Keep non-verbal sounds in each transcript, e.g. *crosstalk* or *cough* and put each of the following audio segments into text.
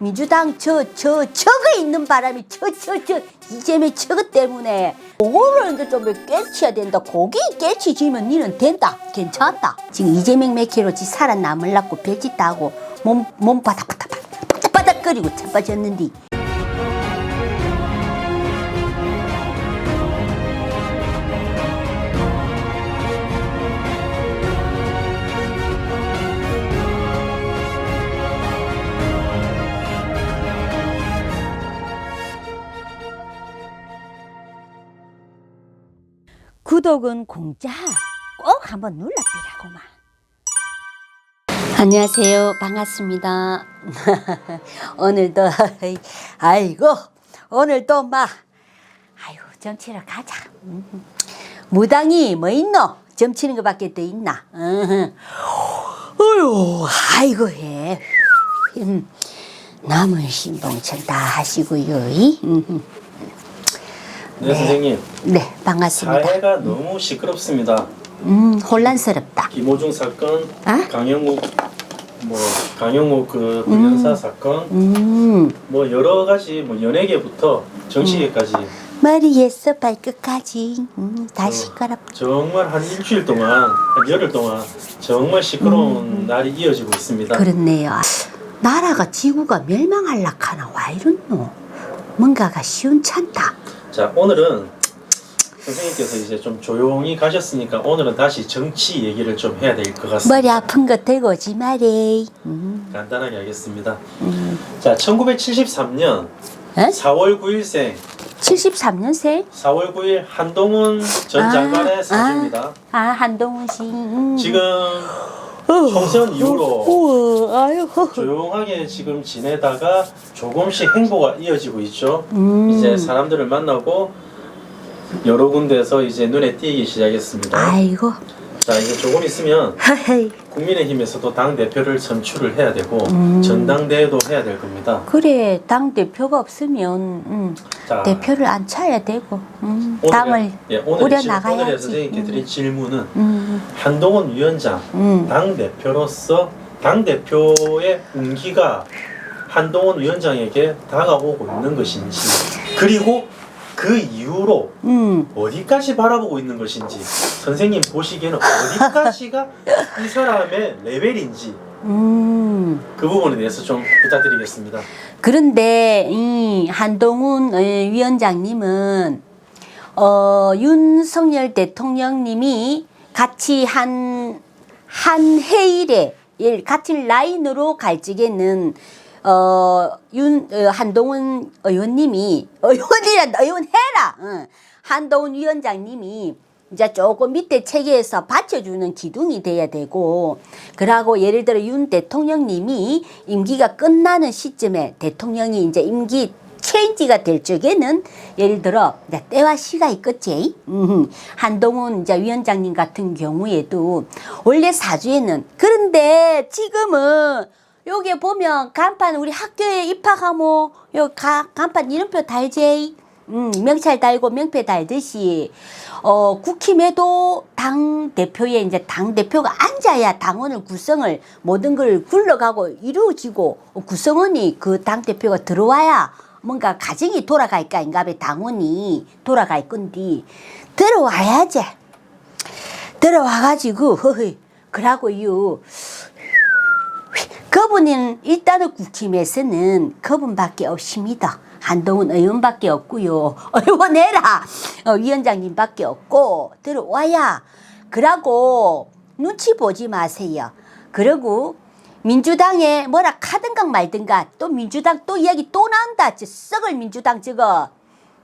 민주당 저 저 저거 있는 바람에 저 저 저 이재명 저거 때문에 그거를 이제 좀 깨치야 된다. 고기 깨치지면 니는 된다. 괜찮다. 지금 이재명 맥히로 지 살아남으려고 별짓 다 하고 몸, 몸 바닥바닥 바닥바닥거리고 자빠졌는데 구독은 공짜. 꼭 한번 눌러비라고만. 안녕하세요. 반갑습니다. *laughs* 오늘도 아이고 오늘도 막 아이고 정치를 가자. 음. 무당이 뭐 있노? 점치는 것밖에 더 있나? *laughs* 어휴, 아이고 해. 음, 남은 신봉천 다 하시고요. 이? 음, 네, 선생님. 네, 반갑습니다. 사회가 너무 시끄럽습니다. 음, 혼란스럽다. 김호중 사건, 아? 강영욱 뭐 강영욱 그 불륜사 사건, 음, 뭐 여러 가지 뭐 연예계부터 정치계까지 머리에서 발끝까지 음, 다 어. 시끄럽다. 정말 한 일주일 동안, 한 열흘 동안 정말 시끄러운 날이 이어지고 있습니다. 그렇네요. 나라가 지구가 멸망할라 카나 와 이렇노? 뭔가가 시원찮다. 자, 오늘은 선생님께서 이제 좀 조용히 가셨으니까 오늘은 다시 정치 얘기를 좀 해야 될 것 같습니다. 머리 아픈 거 들고 오지 말해. 음, 간단하게 하겠습니다. 음. 자, 1973년 에? 4월 9일생 73년생? 4월 9일 한동훈 전 아, 장관의 사주입니다. 아, 한동훈 씨. 음. 지금 어, 총선 이후로 어, 아유, 조용하게 지금 지내다가 조금씩 행보가 이어지고 있죠. 음. 이제 사람들을 만나고 여러 군데서 이제 눈에 띄기 시작했습니다. 아이고, 자 이제 조금 있으면. 국민의힘에서도 당 대표를 선출을 해야 되고 음. 전당대회도 해야 될 겁니다. 그래, 당 대표가 없으면 음, 자 대표를 안 차야 되고 음, 오늘 당을 예, 오늘 우려 질- 나가야지. 선생님께 드린 질문은 음, 한동훈 위원장 음. 당 대표로서 당 대표의 운기가 한동훈 위원장에게 다가오고 있는 것인지 그리고 그 이후로 음. 어디까지 바라보고 있는 것인지 선생님 보시기에는 어디까지가 이 사람의 레벨인지 음. 그 부분에 대해서 좀 부탁드리겠습니다. 그런데 이 한동훈 어, 위원장님은 어, 윤석열 대통령님이 같이 한, 한 해일에 일 같은 라인으로 갈 적에는 어, 윤, 어, 한동훈 의원님이, 의원이란다, 의원 해라! 응. 한동훈 위원장님이 이제 조금 밑에 체계에서 받쳐주는 기둥이 돼야 되고, 그러고 예를 들어 윤 대통령님이 임기가 끝나는 시점에 대통령이 이제 임기 체인지가 될 적에는 예를 들어 때와 시가 있겠지. 음, 한동훈 이제 위원장님 같은 경우에도 원래 사주에는 그런데 지금은 여기 보면 간판 우리 학교에 입학하면 요 가, 간판 이름표 달지. 음, 명찰 달고 명패 달듯이 어, 국힘에도 당 대표에 이제 당 대표가 앉아야 당원을 구성을 모든 걸 굴러가고 이루어지고 구성원이 그 당 대표가 들어와야 뭔가 가정이 돌아갈 까 인가be 당원이 돌아갈 건데 들어와야지 들어와 가지고 허허 그러고요 그분은 일단은 국힘에서는 그분밖에 없습니다. 한동훈 의원밖에 없고요. *laughs* 의원해라 어, 위원장님밖에 없고 들어와야 그러고 눈치 보지 마세요. 그러고 민주당에 뭐라 카든가 말든가 또 민주당 또 이야기 또 나온다. 저 썩을 민주당 저거.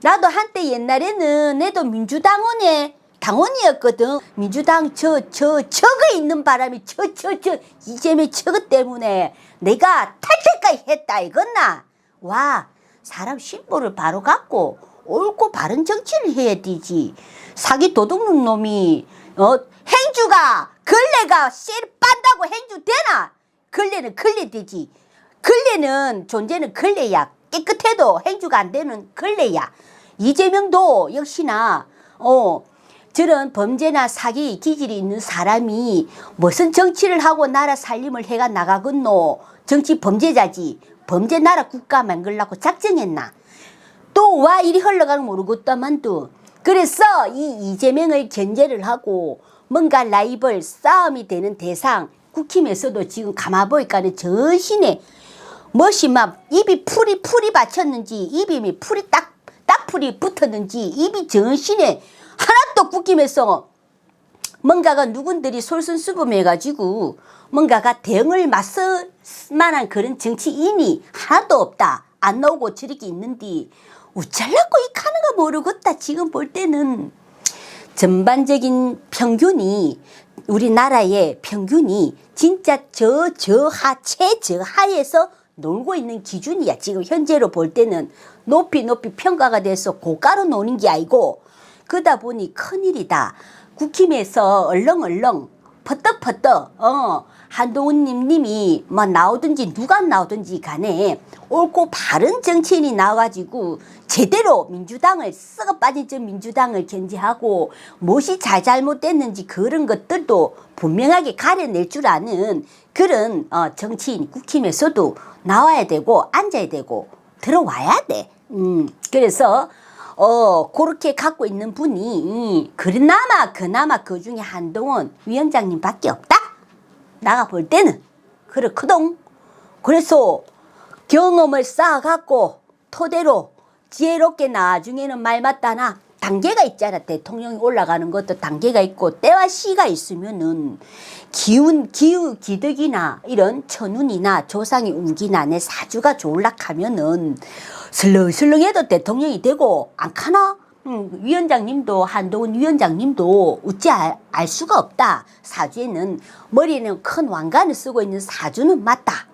나도 한때 옛날에는 내도 민주당원에 당원이었거든. 민주당 저, 저, 저거 있는 바람에 저, 저, 저, 이재명 저거 때문에 내가 탈퇴까지 했다 이건나. 와, 사람 신보를 바로 갖고 옳고 바른 정치를 해야 되지. 사기 도둑놈 놈이, 어, 행주가, 걸레가 씨 빤다고 행주 되나? 걸레는 걸레 되지. 걸레는 존재는 걸레야. 깨끗해도 행주가 안 되는 걸레야. 이재명도 역시나 어 저런 범죄나 사기 기질이 있는 사람이 무슨 정치를 하고 나라 살림을 해가 나가겠노? 정치 범죄자지. 범죄 나라 국가 만들려고 작정했나? 또 와 이리 흘러가는 모르겠다만도 그래서 이 이재명을 견제를 하고 뭔가 라이벌 싸움이 되는 대상 국힘에서도 지금 가마보니까는 전신에 멋이 막 입이 풀이 풀이 받쳤는지 입이 풀이 딱 딱 풀이 붙었는지 입이 전신에 하나도 국힘에서 뭔가가 누군들이 솔선수범해가지고 뭔가가 대응을 맞설 만한 그런 정치인이 하나도 없다. 안 나오고 저렇게 있는데 우짤라고 이 카는가 모르겠다. 지금 볼 때는 전반적인 평균이 우리나라의 평균이 진짜 저 저하 최저하에서 놀고 있는 기준이야. 지금 현재로 볼 때는 높이 높이 평가가 돼서 고가로 노는 게 아니고 그러다 보니 큰일이다. 국힘에서 얼렁얼렁 퍼떡퍼떡 어 한동훈님 님이 뭐 나오든지 누가 나오든지 간에 옳고 바른 정치인이 나와가지고 제대로 민주당을 썩어 빠진 저 민주당을 견제하고 무엇이 잘 잘못됐는지 그런 것들도 분명하게 가려낼 줄 아는 그런 어, 정치인 국힘에서도 나와야 되고 앉아야 되고 들어와야 돼. 음 그래서 어, 그렇게 갖고 있는 분이, 그나마, 그나마 그 중에 한동훈 위원장님 밖에 없다? 나가 볼 때는. 그렇거든. 그래서 경험을 쌓아갖고 토대로 지혜롭게 나중에는 말 맞다나 단계가 있잖아. 대통령이 올라가는 것도 단계가 있고 때와 시가 있으면은 기운, 기우, 기득이나 이런 천운이나 조상의 운기나 내 사주가 좋을락하면은 슬렁슬렁해도 대통령이 되고 안 카나? 음, 위원장님도 한동훈 위원장님도 어찌 알, 알 수가 없다. 사주에는 머리에는 큰 왕관을 쓰고 있는 사주는 맞다.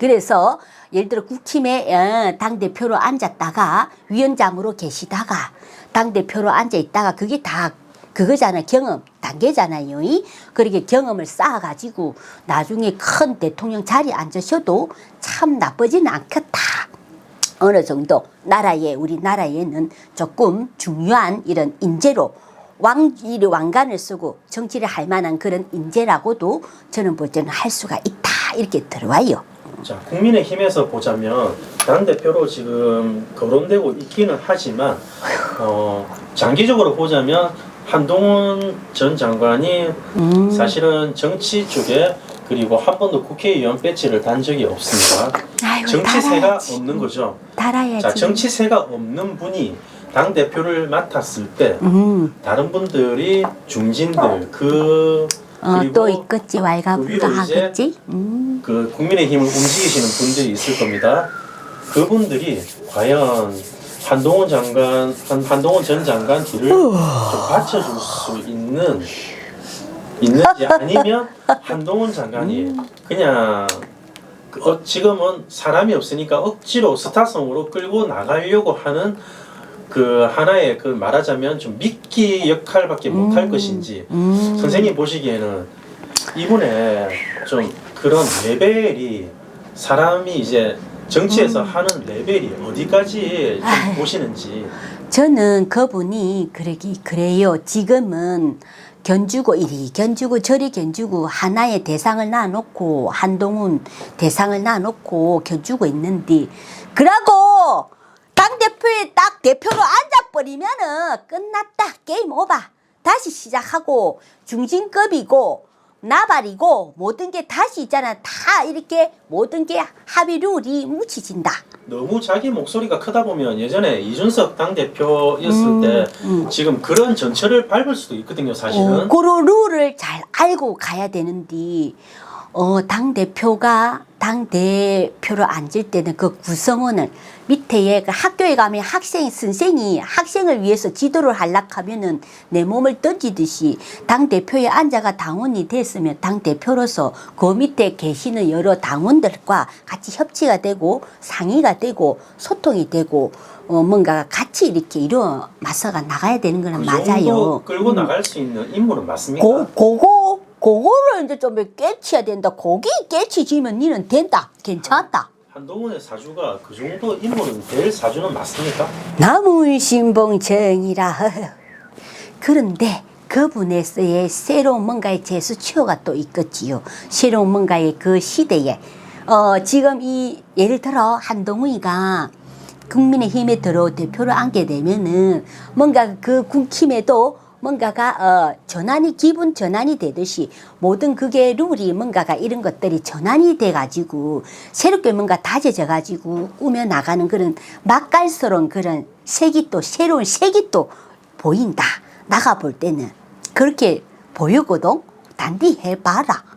그래서 예를 들어 국힘에 어, 당 대표로 앉았다가 위원장으로 계시다가 당 대표로 앉아 있다가 그게 다 그거잖아 경험 단계잖아요. 이? 그렇게 경험을 쌓아가지고 나중에 큰 대통령 자리에 앉으셔도 참 나쁘지는 않겠다. 어느 정도 나라에 우리나라에는 조금 중요한 이런 인재로 왕, 이 왕관을 쓰고 정치를 할 만한 그런 인재라고도 저는 볼 때는 할 수가 있다 이렇게 들어와요. 자, 국민의힘에서 보자면 당 대표로 지금 거론되고 있기는 하지만 어, 장기적으로 보자면 한동훈 전 장관이 음. 사실은 정치 쪽에 그리고 한 번도 국회의원 배지를 단 적이 없습니다. 아이고, 정치세가 달아야지. 없는 거죠. 달아야지. 자, 정치세가 없는 분이 당 대표를 맡았을 때 음, 다른 분들이 중진들 그 어, 또 있겠지 이제 하겠지. 음. 그 국민의힘을 움직이시는 분들이 있을 겁니다. 그분들이 과연 한동훈 장관, 한, 한동훈 전 장관 뒤를 좀 받쳐줄 수 있는 있는지 아니면 한동훈 장관이 그냥 그 어, 지금은 사람이 없으니까 억지로 스타성으로 끌고 나가려고 하는 그 하나의 그 말하자면 좀 미끼 역할밖에 못할 음. 것인지 음. 선생님 보시기에는 이분의 좀 그런 레벨이 사람이 이제 정치에서 하는 레벨이 어디까지 좀 음. 보시는지 저는 그분이 그러기 그래요. 지금은 견주고 이리 견주고 저리 견주고 하나의 대상을 놔놓고 한동훈 대상을 놔놓고 견주고 있는데 그러고 당 대표에 딱 대표로 앉아버리면은 끝났다 게임 오버 다시 시작하고 중진급이고 나발이고 모든 게 다시 있잖아 다 이렇게 모든 게 합의 룰이 묻혀진다. 너무 자기 목소리가 크다 보면 예전에 이준석 당 대표였을 음, 때 음. 지금 그런 전철을 밟을 수도 있거든요 어, 사실은 그런 룰을 잘 알고 가야 되는데 어, 당 대표가 당 대표로 앉을 때는 그 구성원을 밑에 그 학교에 가면 학생 선생이 학생을 위해서 지도를 하락하면은 내 몸을 던지듯이 당 대표에 앉아가 당원이 됐으면 당 대표로서 그 밑에 계시는 여러 당원들과 같이 협치가 되고 상의가 되고 소통이 되고 어, 뭔가 같이 이렇게 이루어 맞서가 나가야 되는 거는 그 맞아요. 끌고 음. 나갈 수 있는 인물은 맞습니까? 고, 그거, 그거를 이제 좀 깨치야 된다. 거기 깨치지면 니는 된다. 괜찮다. 한동훈의 사주가 그 정도 인물은 될 사주는 맞습니까? 나무신봉정이라. 그런데 그분에서의 새로운 뭔가의 제수치료가 또 있겠지요. 새로운 뭔가의 그 시대에 어, 지금 이 예를 들어 한동훈이가 국민의힘에 들어 대표를 앉게 되면은 뭔가 그 국힘에도 뭔가가 어, 전환이 기분 전환이 되듯이 모든 그게 룰이 뭔가가 이런 것들이 전환이 돼 가지고 새롭게 뭔가 다져져 가지고 꾸며 나가는 그런 맛깔스러운 그런 색이 또 새로운 색이 또 보인다. 나가 볼 때는 그렇게 보이거든? 단디 해봐라.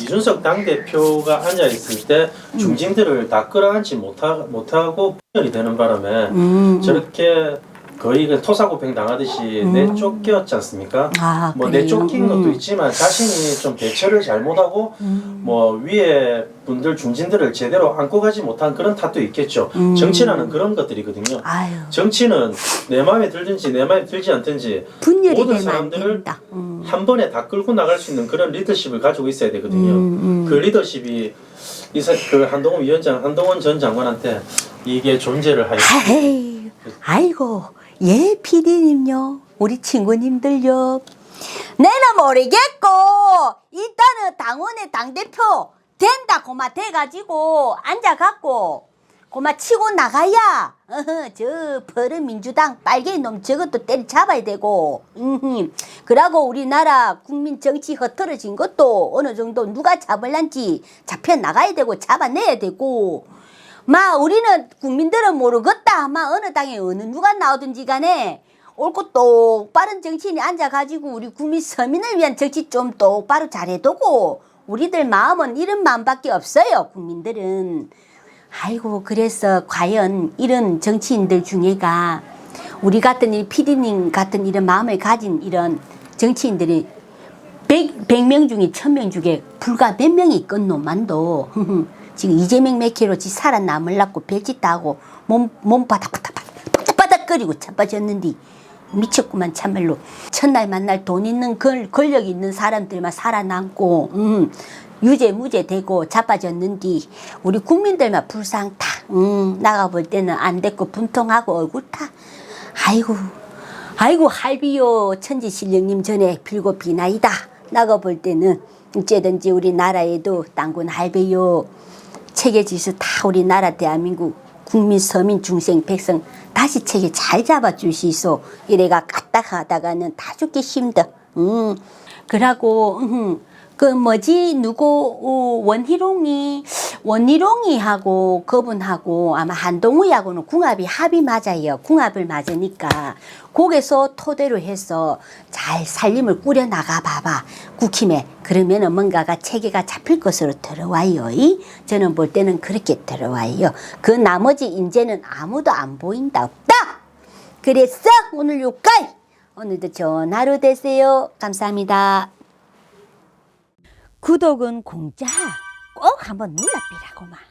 이준석 당대표가 앉아 있을 때 중진들을 다 끌어안지 못하, 못하고 분열이 되는 바람에 음, 저렇게 거의 그 토사구팽 당하듯이 내쫓겼지 않습니까? 아, 뭐 그래요? 내쫓긴 것도 음. 있지만 자신이 좀 대처를 잘못하고 뭐 위에 분들 중진들을 제대로 안고 가지 못한 그런 탓도 있겠죠. 음. 정치라는 그런 것들이거든요. 아유 정치는 내 마음에 들든지 내 마음에 들지 않든지 분열이 모든 되면 안 사람들을 된다 음. 한 번에 다 끌고 나갈 수 있는 그런 리더십을 가지고 있어야 되거든요. 음, 음. 그 리더십이 이사 그 한동훈 위원장, 한동훈 전 장관한테 이게 존재를 하여 아이, 아이고, 예, 피디님요. 우리 친구님들요. 내는 모르겠고, 일단은 당원의 당대표 된다, 고마 돼가지고, 앉아갖고, 고마 치고 나가야, 어허, 저, 버릇 민주당 빨개 놈 저것도 때려잡아야 되고, 음, 그러고 우리나라 국민 정치 흐트러진 것도 어느 정도 누가 잡을란지 잡혀 나가야 되고, 잡아내야 되고, 마 우리는 국민들은 모르겠다. 마 어느 당에 어느 누가 나오든지 간에 옳고 똑바른 정치인이 앉아가지고 우리 국민 서민을 위한 정치 좀 똑바로 잘해두고 우리들 마음은 이런 마음밖에 없어요. 국민들은 아이고 그래서 과연 이런 정치인들 중에가 우리 같은 이 피디님 같은 이런 마음을 가진 이런 정치인들이 백, 백 명 중에 천 명 중에 불과 몇 명이 있건 놈만도 *laughs* 지금 이재명 맥히로 지 살아남으려고 별짓 다 하고 몸, 몸 바닥바닥 바닥바닥거리고 자빠졌는데 미쳤구만 참말로. 첫날 만날 돈 있는 걸, 권력 있는 사람들만 살아남고 음, 유죄 무죄 되고 자빠졌는데 우리 국민들만 불상타. 음, 나가 볼 때는 안 됐고 분통하고 얼굴 타. 아이고 아이고 할비요 천지신령님 전에 빌고 비나이다. 나가 볼 때는 어째든지 우리 나라에도 땅군 할배요 체계 질서 다 우리나라 대한민국 국민 서민 중생 백성 다시 체계 잘 잡아 주시소 이래가 까딱하다가는 다 죽기 힘들 음 그러고 음, 그 뭐지? 누구 어, 원희룡이 원희룡이하고 그분하고 아마 한동우하고는 궁합이 합이 맞아요. 궁합을 맞으니까. 거기서 토대로 해서 잘 살림을 꾸려 나가 봐봐. 국힘에. 그러면은 뭔가가 체계가 잡힐 것으로 들어와요. 이? 저는 볼 때는 그렇게 들어와요. 그 나머지 인재는 아무도 안 보인다. 없다! 그랬어 오늘 요까지. 오늘도 좋은 하루 되세요. 감사합니다. 구독은 공짜 꼭 한번 눌러비라고만.